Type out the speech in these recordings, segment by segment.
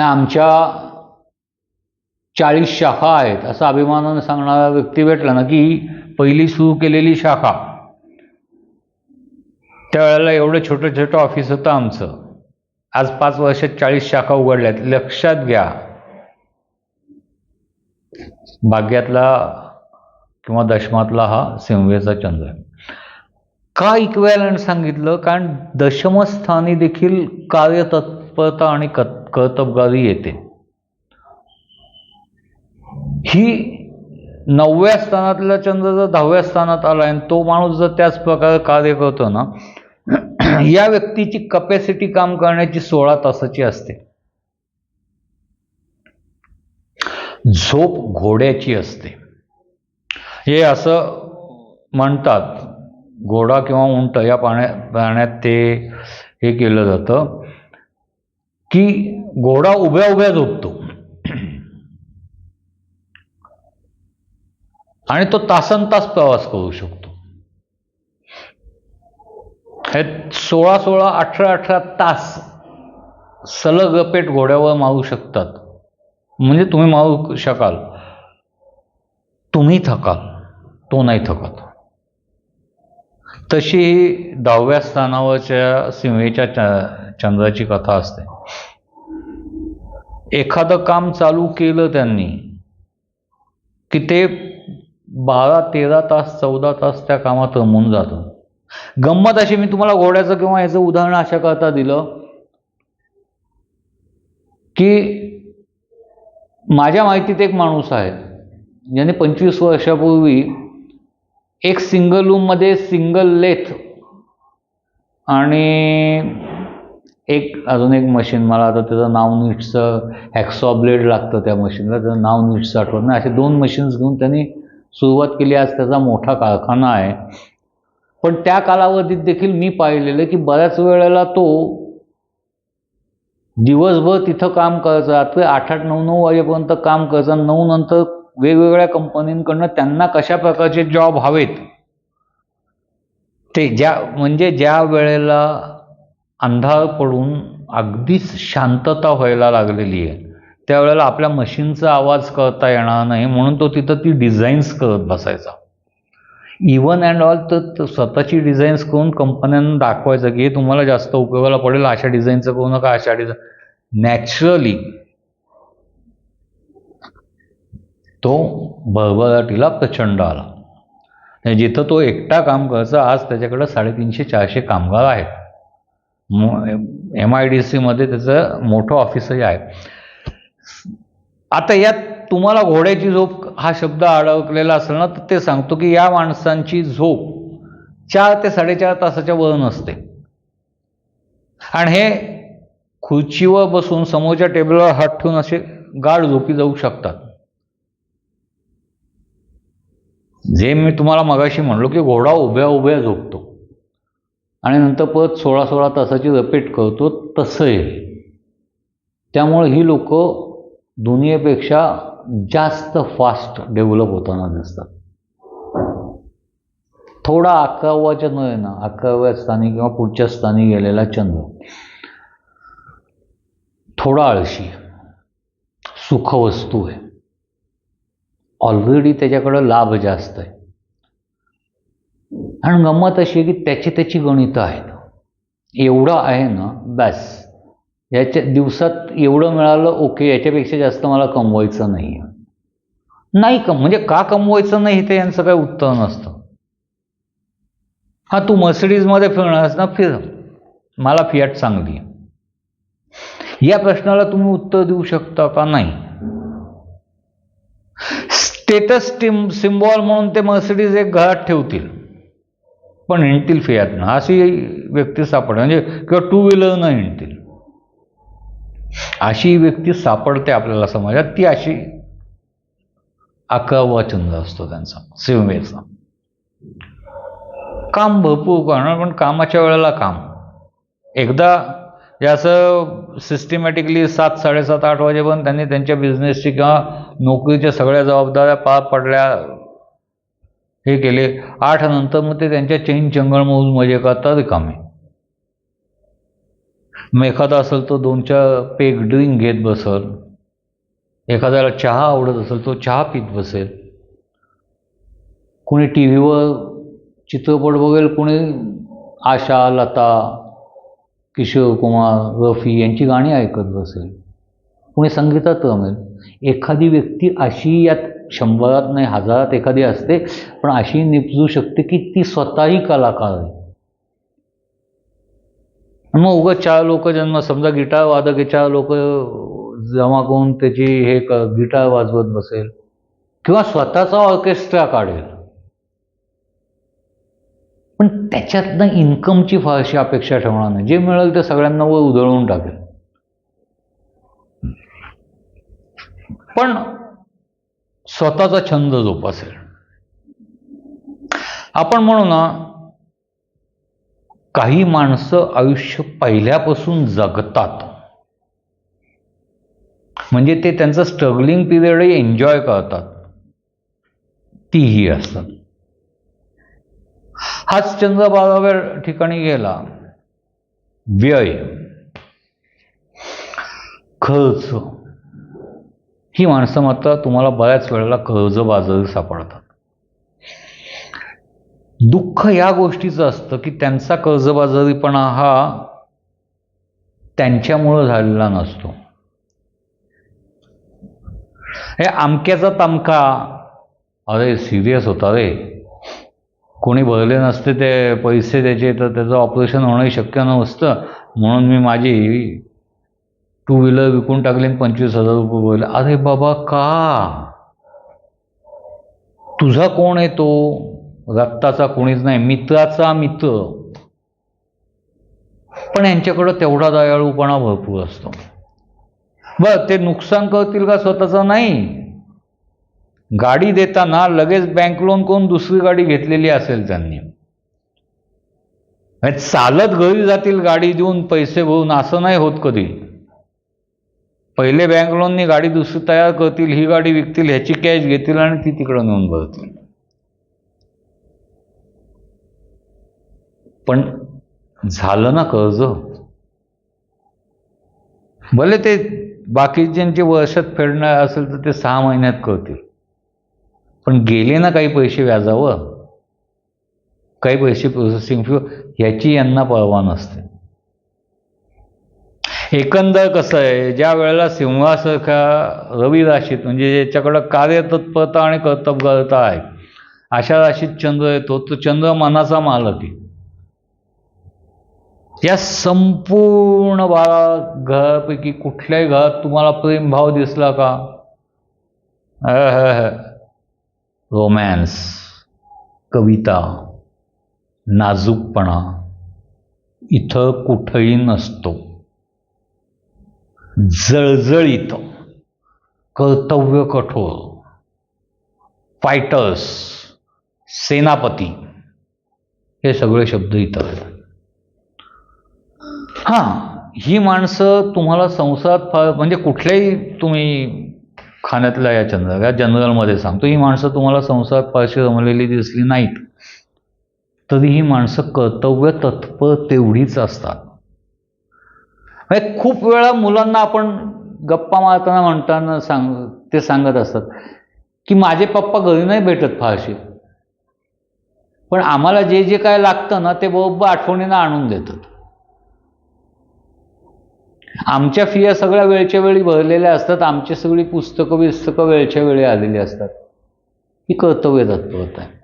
आणि आमच्या चाळीस शाखा आहेत असं अभिमानाने सांगणारा व्यक्ती भेटला ना की पहिली सुरू केलेली शाखा. त्यावेळेला एवढं छोटं छोटं ऑफिस होतं आमचं. आज पाच वर्षात चाळीस शाखा उघडल्यात. लक्षात घ्या. भाग्यातला किंवा दशमातला हा सिंहवेचा चंद्र आहे. का इक्वॅलंट सांगितलं? कारण दशमस्थानी देखील तत्परता आणि कत कर्तबगारी येते. ही नवव्या स्थानातला चंद्र जर दहाव्या स्थानात आला आणि तो माणूस जर त्याच प्रकारे कार्य करतो ना या व्यक्तीची कपॅसिटी काम करण्याची सोळा तासाची असते. झोप घोड्याची असते. हे असं म्हणतात. घोडा किंवा उंट या पाण्या पाण्यात ते हे केलं जातं. की घोडा उभ्या उभ्या झोपतो. आणि तो तासन तास प्रवास करू शकतो. हे सोळा सोळा अठरा अठरा तास सलग पेट घोड्यावर मारू शकतात. म्हणजे तुम्ही मारू शकाल. तुम्ही थकाल तो नाही थकत. तशी दहाव्या स्थानावरच्या सिंहेच्या चंद्राची कथा असते. एखादं काम चालू केलं त्यांनी की ते बारा तेरा तास चौदा तास त्या कामात रमून जातं. गंमत अशी मी तुम्हाला घोड्याचं किंवा याचं उदाहरण अशा करता दिलं की माझ्या माहितीत एक माणूस आहे ज्याने पंचवीस वर्षापूर्वी एक सिंगल रूममध्ये सिंगल लेथ आणि एक अजून एक मशीन मला आता त्याचं नाव नीटचं हॅक्सॉ ब्लेड लागतं त्या मशीनला त्याचं नाव नीटचं आठवत नाही. असे दोन मशीन्स घेऊन त्यांनी सुरुवात केली. आज त्याचा मोठा कारखाना आहे. पण त्या कालावधीत देखील मी पाहिलेलं की बऱ्याच वेळेला तो दिवसभर तिथं काम करायचं. रात्री आठ आठ नऊ नऊ वाजेपर्यंत काम करायचं. नऊ नंतर वेगवेगळ्या कंपनींकडनं त्यांना कशा प्रकारचे जॉब हवेत? ते ज्या म्हणजे ज्या वेळेला अंधार पडून अगदीच शांतता व्हायला लागलेली आहे. त्यावेळेला आपल्या मशीनचा आवाज करता येणार नाही म्हणून तो तिथं ती डिझाईन्स करत बसायचा. इवन अँड ऑल तर स्वतःची डिझाईन्स करून कंपन्यांना दाखवायचं की हे तुम्हाला जास्त उपयोगाला पडेल अशा डिझाईनचं करू नका अशा डिझाईन नॅचरली तो भरभराटीला प्रचंड आला. जिथं तो एकटा काम करायचा आज त्याच्याकडं साडेतीनशे चारशे कामगार आहेत. एम आय डी सीमध्ये त्याचं मोठं ऑफिसही आहे. आता यात तुम्हाला घोड्याची झोप हा शब्द अडकलेला असेल ना तर ते सांगतो की या माणसांची झोप चार ते साडेचार तासाच्या वर नसते आणि हे खुर्चीवर बसून समोरच्या टेबलवर हात ठेवून असे गाढ झोपी जाऊ शकतात. जे मी तुम्हाला मगाशी म्हणलो की घोडा उभ्या उभ्या झोपतो. आणि नंतर परत सोळा सोळा तासाची रपेट करतो तसं आहे त्यामुळे ही लोक दुनियेपेक्षा जास्त फास्ट डेव्हलप होताना दिसतात. थोडा अकरावा चंद्र आहे ना अकराव्या स्थानी किंवा पुढच्या स्थानी गेलेला चंद्र थोडा आळशी सुखवस्तू आहे. ऑलरेडी त्याच्याकडं लाभ जास्त आहे. आणि गंमत अशी आहे की त्याची त्याची गणितं आहेत. एवढं आहे ना बॅस. याच्या दिवसात एवढं मिळालं ओके याच्यापेक्षा जास्त मला कमवायचं नाही. आहे नाही कम म्हणजे का कमवायचं नाही ते यांचं काही उत्तर नसतं. हां तू मर्सिडीजमध्ये फिरणारस ना फिर. मला फियाट चांगली आहे. या प्रश्नाला तुम्ही उत्तर देऊ शकता का नाही? स्टेटस टिम सिम्बॉल म्हणून ते मर्सिडीज एक घरात ठेवतील. पण हिंडतील फियातनं अशी व्यक्ती सापडते. म्हणजे किंवा टू व्हीलरनं हिंडतील अशी व्यक्ती सापडते आपल्याला समाजात. ती अशी अकरावा छंद असतो त्यांचा. सिवमेचा काम भरपूर करणार पण कामाच्या वेळेला काम. एकदा याचं सिस्टमॅटिकली सात साडेसात आठ वाजेपर्यंत त्यांनी त्यांच्या बिझनेसची किंवा नोकरीच्या सगळ्या जबाबदाऱ्या पार पडल्या हे केले. आठ नंतर मग ते त्यांच्या चैन चंगळ मौज मजे करतात रिकामे. मग एखादा असेल तो दोन चार पेग ड्रिंक घेत बसल. एखाद्याला चहा आवडत असेल तो चहा पित बसेल. कोणी टी व्हीवर चित्रपट बघेल कोणी आशा लता किशोर कुमार रफी यांची गाणी ऐकत बसेल. कोणी संगीतात रमेल. एखादी व्यक्ती अशी यात शंभरात नाही हजारात एखादी असते पण अशी निपजू शकते की ती स्वतःही कलाकार आहे. मग उगाच चार लोक जन्म समजा गिटार वादक हे चार लोक जमा करून त्याची हे क गिटार वाजवत बसेल किंवा स्वतःचा ऑर्केस्ट्रा काढेल. पण त्याच्यातनं इन्कमची फारशी अपेक्षा ठेवणार नाही. जे मिळेल ते सगळ्यांना वर उधळून टाकेल. पण स्वतःचा छंद जोपासेल. आपण म्हणू ना काही माणसं आयुष्य पहिल्यापासून जगतात. म्हणजे ते त्यांचं स्ट्रगलिंग पिरियडही एन्जॉय करतात. तीही असतात. हाच चंद्र बाराव्या ठिकाणी गेला. व्यय. खर्च. ही माणसं मात्र तुम्हाला बऱ्याच वेळेला कर्जबाजारी सापडतात. दुःख या गोष्टीचं असतं की त्यांचा कर्जबाजारीपणा हा त्यांच्यामुळं झालेला नसतो. हे आमक्याचा तमका अरे सिरियस होता रे. कोणी भरले नसते ते पैसे त्याचे तर त्याचं ऑपरेशन होणंही शक्य नसतं. म्हणून मी माझी टू व्हीलर विकून टाकले आणि पंचवीस हजार रुपये बोलले. अरे बाबा का? तुझा कोण आहे तो? रक्ताचा कोणीच नाही. मित्राचा मित्र. पण यांच्याकडं तेवढा दयाळूपणा भरपूर असतो. बर ते नुकसान करतील का स्वतःचं? नाही. गाडी देताना लगेच बँक लोन करून दुसरी गाडी घेतलेली असेल त्यांनी. म्हणजे चालत घरी जातील गाडी देऊन पैसे भरून असं नाही होत कधी. पहिले बँक लोननी गाडी दुसरी तयार करतील ही गाडी विकतील ह्याची कॅश घेतील आणि ती तिकडं नेऊन भरतील. पण झालं ना कर्ज? भले ते बाकीच्यांचे वर्षात फेडणार असेल तर ते सहा महिन्यात करतील. पण गेले ना काही पैसे व्याजावर? काही पैसे प्रोसेसिंग फी ह्याची यांना परवा नसते. एकंदर कसं आहे? ज्या वेळेला सिंहासारख्या रवी राशीत म्हणजे ज्याच्याकडं कार्यतत्परता आणि कर्तव्यता आहे अशा राशीत चंद्र येतो तो चंद्र मनाचा मालक आहे. या संपूर्ण बारा घरापैकी कुठल्याही घरात तुम्हाला प्रेमभाव दिसला का? रोमॅन्स कविता नाजूकपणा इथं कुठंही नसतो. जळजळीत कर्तव्य कठोर फायटर्स सेनापती हे सगळे शब्द इथं आहेत. हां ही माणसं तुम्हाला संसारात फार म्हणजे कुठल्याही तुम्ही खाण्यातल्या या चंद्र या जनरलमध्ये सांगतो ही माणसं तुम्हाला संसारात फारशी रमलेली दिसली नाहीत. तरी ही माणसं कर्तव्य तत्पर तेवढीच असतात. म्हणजे खूप वेळा मुलांना आपण गप्पा मारताना म्हणताना सांग ते सांगत असतात की माझे पप्पा घरी नाही भेटत फारशी. पण आम्हाला जे जे काय लागतं ना ते बरोबर आठवणीनं आणून देतात. आमच्या फिया सगळ्या वेळच्या वेळी भरलेल्या असतात आमची सगळी पुस्तकं बिस्तकं वेळच्या वेळी आलेली असतात. ही कर्तव्य तत्परता आहे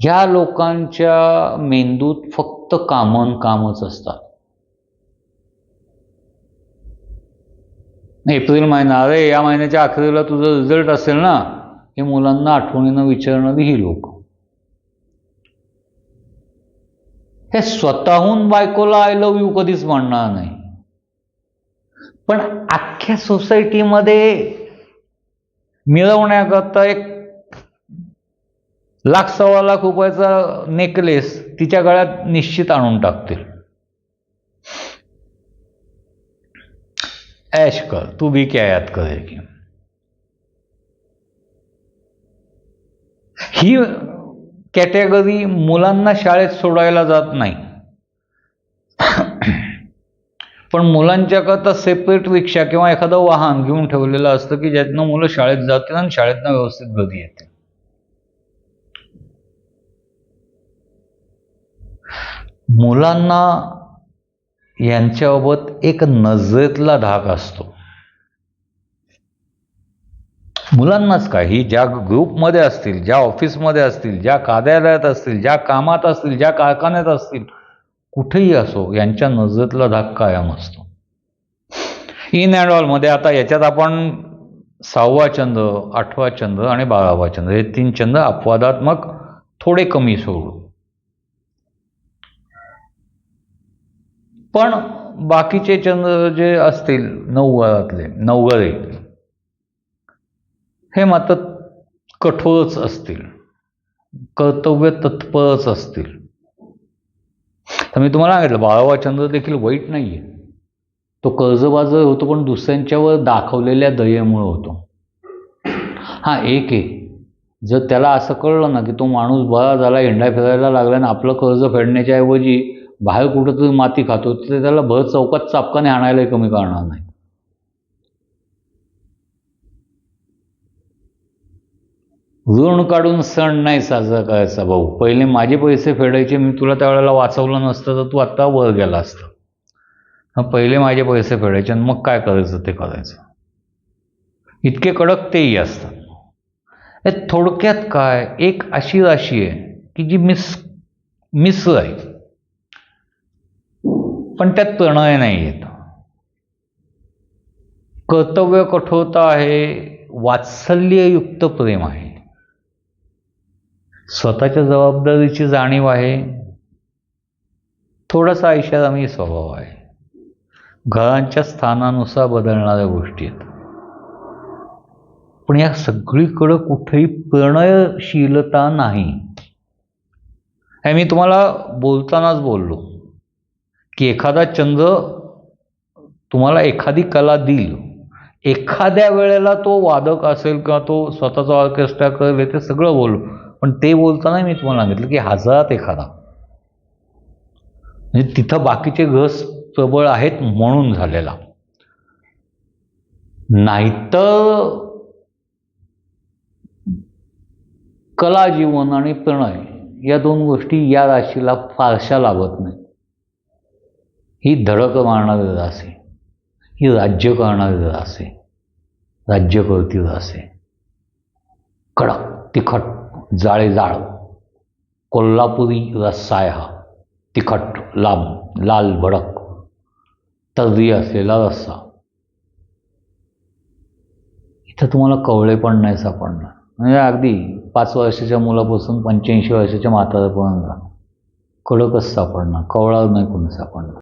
ह्या लोकांच्या मेंदूत फक्त कामन कामच असतात. एप्रिल महिना अरे या महिन्याच्या अखेरीला तुझा रिझल्ट असेल ना हे मुलांना आठवणीनं विचारणारी ही लोक. हे स्वतःहून बायकोला आय लव्ह यू कधीच म्हणणार नाही. पण अख्ख्या सोसायटीमध्ये मिळवण्याकरता एक लाख सव्वा लाख रुपयाचा नेकलेस तिच्या गळ्यात निश्चित आणून टाकतील. ऐश कर तू भी क्या याद करेगी ही कॅटेगरी मुलांना शाळेत सोडायला जात नाही. पण मुलांच्याकरता सेपरेट रिक्षा किंवा एखादं वाहन घेऊन ठेवलेलं असतं की ज्यातनं मुलं शाळेत जातील आणि शाळेतनं व्यवस्थित घरी येतील. मुलांना यांच्याबाबत एक नजरेतला धाक असतो. मुलांनाच काय? ही ज्या ग्रुपमध्ये असतील ज्या ऑफिसमध्ये असतील ज्या कार्यालयात असतील ज्या कामात असतील ज्या कारखान्यात असतील कुठेही असो यांच्या नजरेतला धाक कायम असतो. इन अँड ऑलमध्ये आता याच्यात आपण सहावा चंद्र आठवा चंद्र आणि बारावा चंद्र हे तीन चंद्र अपवादात्मक थोडे कमी सोडू. पण बाकीचे चंद्र जे असतील नवघरातले नवघरे हे मात्र कठोरच असतील. कर्तव्य तत्परच असतील. तर मी तुम्हाला सांगितलं बारावा चंद्र देखील वाईट नाही आहे तो कर्जबाजार होतो पण दुसऱ्यांच्यावर दाखवलेल्या दयेमुळे होतो. हा एक आहे. जर त्याला असं कळलं ना की तो माणूस बरा झाला हिंडा फिरायला लागला आणि आपलं कर्ज फेडण्याच्या बाहेर बाहेर कुठंतरी माती खातो तर त्याला भर चौकात चापकाने आणायलाही कमी करणार नाही. ऋण काढून सण नाही साजरा करायचा भाऊ. पहिले माझे पैसे फेडायचे मी तुला त्यावेळेला वाचवलं नसतं तर तू आत्ता वर गेला असतं. मग पहिले माझे पैसे फेडायचे आणि मग काय करायचं ते करायचं. इतके कडक तेही असतात. थोडक्यात काय? एक अशी राशी आहे की जी मिस मिस आहे. पण त्यात प्रणय नाही येत. कर्तव्य कठोरता आहे वात्सल्ययुक्त प्रेम आहे. स्वतःच्या जबाबदारीची जाणीव आहे. थोडासा ऐशारामी स्वभाव आहे. घरांच्या स्थानानुसार बदलणाऱ्या गोष्टी आहेत. पण या सगळीकडं कुठेही प्रणयशीलता नाही. हे मी तुम्हाला बोलतानाच बोललो. की एखादा चंद्र तुम्हाला एखादी कला देईल. एखाद्या वेळेला तो वादक असेल किंवा तो स्वतःचा ऑर्केस्ट्रा करेल हे ते सगळं बोलू. पण ते बोलताना मी तुम्हाला सांगितलं की हजारात एखादा. म्हणजे तिथं बाकीचे घस प्रबळ आहेत म्हणून झालेला. नाहीतर कला जीवन आणि प्रणय या दोन गोष्टी या राशीला फारशा लागत नाही ही धडक मारणारी दासे आहे ही राज्य करणारी दासे आहे राज्य करती दासे. आहे कडक तिखट जाळे जाळ. कोल्हापुरी रस्साय हा तिखट लांब लाल भडक. तर्री असलेला रस्सा. इथं तुम्हाला कवळे पण नाही सापडणार. म्हणजे अगदी पाच वर्षाच्या मुलापासून पंच्याऐंशी वर्षाच्या म्हाताऱ्यापर्यंत. कडकच सापडणार. कवळा नाही कोणी सापडणार.